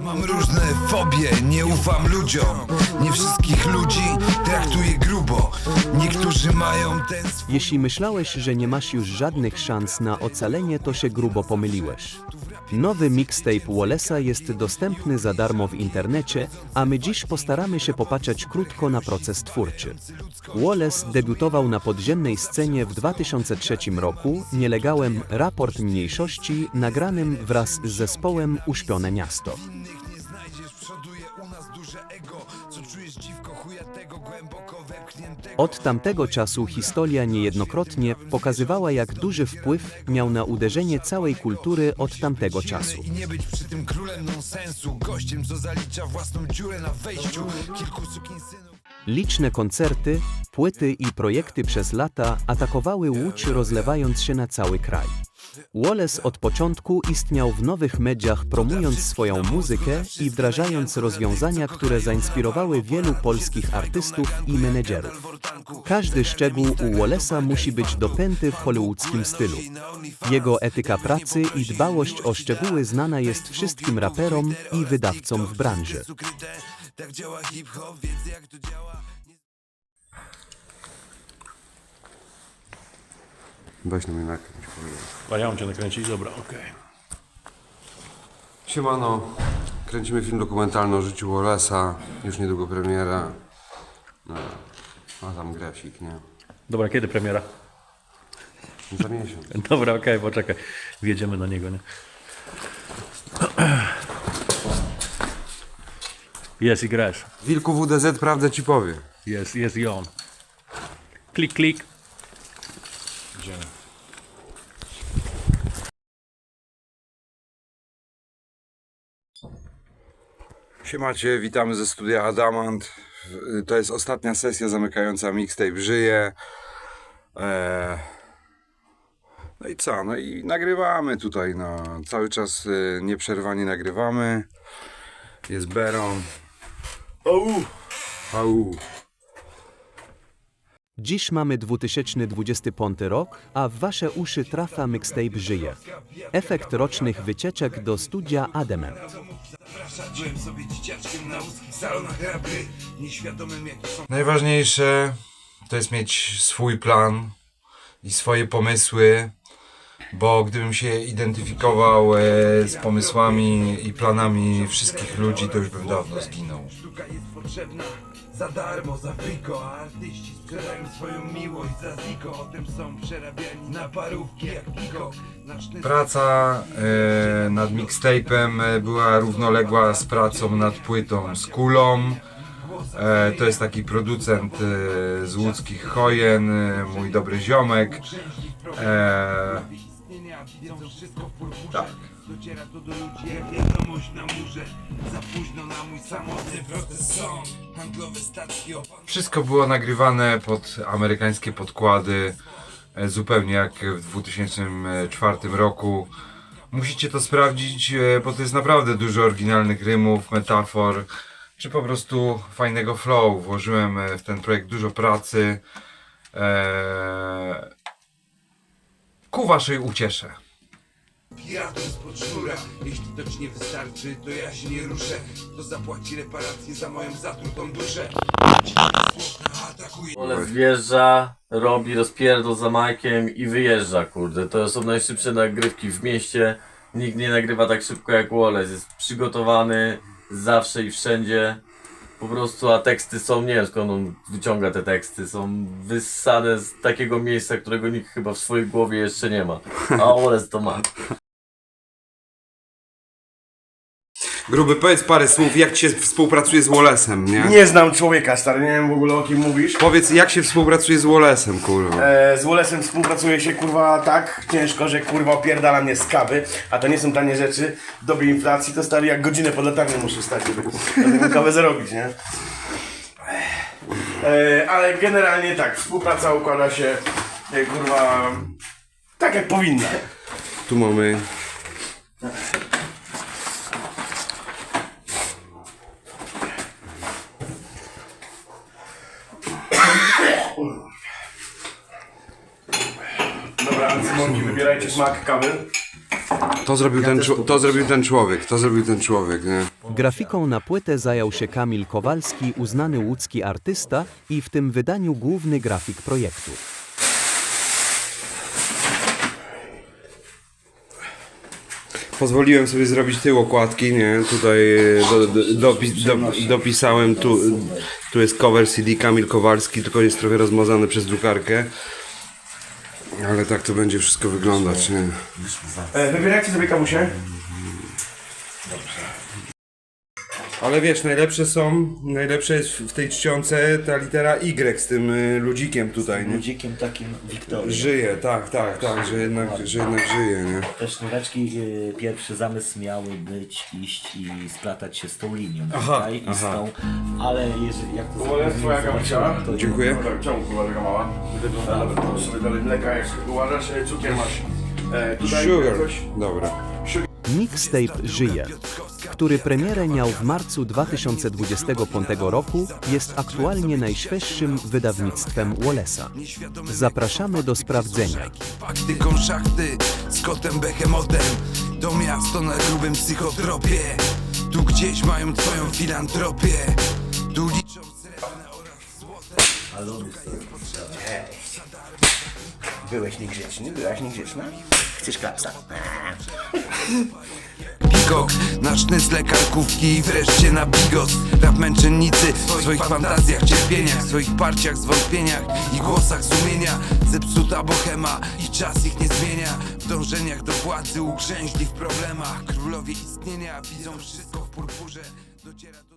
Mam różne fobie, nie ufam ludziom Nie wszystkich ludzi traktuję grubo Niektórzy mają ten swój Jeśli myślałeś, że nie masz już żadnych szans na ocalenie, to się grubo pomyliłeś. Nowy mixtape Wallace'a jest dostępny za darmo w internecie, a my dziś postaramy się popatrzeć krótko na proces twórczy. Wallace debiutował na podziemnej scenie w 2003 roku nielegalem Raport Mniejszości nagranym wraz z zespołem Uśpione Miasto. Od tamtego czasu historia niejednokrotnie pokazywała, jak duży wpływ miał na uderzenie całej kultury od tamtego czasu. Liczne koncerty, płyty i projekty przez lata atakowały Łódź, rozlewając się na cały kraj. Wallace od początku istniał w nowych mediach, promując swoją muzykę i wdrażając rozwiązania, które zainspirowały wielu polskich artystów i menedżerów. Każdy szczegół u Wallace'a musi być dopięty w hollywoodzkim stylu. Jego etyka pracy i dbałość o szczegóły znana jest wszystkim raperom i wydawcom w branży. Tak działa hip-hop, wiedz jak to działa Weź na mnie nakręć, powiem. A ja mam cię nakręcić? Dobra, okej. Siemano, kręcimy film dokumentalny o życiu Wallace'a, już niedługo premiera. No, a tam grafik, nie? Dobra, kiedy premiera? Za miesiąc. Dobra, okej, poczekaj. Wjedziemy na niego, nie? Jest i grasz. Wilku WDZ prawdę ci powie. Jest, jest i on. Klik, klik. Idziemy. Siemacie, witamy ze studia Adamant. To jest ostatnia sesja zamykająca mixtape Żyje. Eee... No i co? No i nagrywamy tutaj, no. Cały czas y, nieprzerwanie nagrywamy. Jest Beron. Au! Au! Dziś mamy 2025 rok, a w wasze uszy trafia mixtape Żyje. Efekt rocznych wycieczek do studia Adement. Najważniejsze to jest mieć swój plan i swoje pomysły bo gdybym się identyfikował e, z pomysłami i planami wszystkich ludzi, to już bym dawno zginął. Sztuka jest potrzebna za darmo, za friko A artyści sprzedają swoją miłość za ziko Potem są przerabiani na parówki jak Praca e, nad mixtape'em e, była równoległa z pracą nad płytą z Kulą. E, to jest taki producent e, z łódzkich Hojen, e, mój dobry ziomek. E, Wiedzą wszystko w purpurze Tak. Dociera to do ludzi jak wiadomość na murze Za późno na mój samotny proces są Handlowe opan Wszystko było nagrywane pod amerykańskie podkłady, e, zupełnie jak w 2004 roku. Musicie to sprawdzić, e, bo to jest naprawdę dużo oryginalnych rymów, metafor, czy po prostu fajnego flow. Włożyłem e, w ten projekt dużo pracy. E, Ku waszej uciesze. Piratów spod sznura Jeśli to ci nie wystarczy, to ja się nie ruszę To zapłaci reparację za moją zatrutą duszę Atakuje wjeżdża, robi rozpierdol za Majkiem i wyjeżdża, kurde. To są najszybsze nagrywki w mieście. Nikt nie nagrywa tak szybko jak Wallace. Jest przygotowany zawsze i wszędzie. Po prostu, a teksty są, nie wiem skąd on wyciąga te teksty, są wyssane z takiego miejsca, którego nikt chyba w swojej głowie jeszcze nie ma. A Wallace to ma. Gruby, powiedz parę słów, jak ci się współpracuje z Wallesem, nie? Nie znam człowieka, stary, nie wiem w ogóle o kim mówisz. Powiedz, jak się współpracuje z Wallesem, kurwa. E, z Wolesem współpracuje się kurwa tak ciężko, że kurwa opierdala mnie z kawy, a to nie są tanie rzeczy. W dobie inflacji to stary jak godzinę pod latarnią muszę stać, żeby, kawę zarobić, nie? E, ale generalnie tak, współpraca układa się e, kurwa tak jak powinna. Tu mamy Cymonki, wybierajcie smak kawy. To zrobił, ten, to zrobił ten człowiek, to zrobił ten człowiek, nie? Grafiką na płytę zajął się Kamil Kowalski, uznany łódzki artysta i w tym wydaniu główny grafik projektu. Pozwoliłem sobie zrobić tył okładki, nie? Tutaj e, do, do, dopi- do, dopisałem, tu, tu jest cover CD Kamil Kowalski, tylko jest trochę rozmazany przez drukarkę. Ale tak to będzie wszystko wyglądać, nie? E, wybierajcie sobie kamusie. Ale wiesz, najlepsze są, najlepsze jest w tej czcionce ta litera Y z tym y, ludzikiem tutaj, nie? Ludzikiem takim Wiktorii. Żyje, tak, tak, tak, że jednak, że jednak żyje, nie? Te sznureczki, y, pierwszy zamysł miały być iść i splatać się z tą linią Aha, tutaj i z aha. tą, ale jeżeli, jak to To jest twoja to Dziękuję. Dobra, czemu kurwa taka mała? Wygląda, to sobie dalej mleka, jak uważasz, e, cukier masz. E, tutaj Sugar, coś. dobra. Mixtape Żyje, który premierę miał w marcu 2025 roku, jest aktualnie najświeższym wydawnictwem Wallace'a. Zapraszamy do sprawdzenia. Paktyką szachty z kotem behemotem To miasto na grubym psychotropie Tu gdzieś mają twoją filantropię Tu liczą srebrne oraz złote Byłeś niegrzeczny, byłaś niegrzeczna? Chcesz klapsa? Pikok, na sznycle karkówki i wreszcie na bigos. Rap męczennicy w swoich fantazjach, cierpieniach W swoich parciach, zwątpieniach i głosach sumienia. Zepsuta bohema i czas ich nie zmienia. W dążeniach do władzy ugrzęźli w problemach. Królowie istnienia widzą wszystko w purpurze. Dociera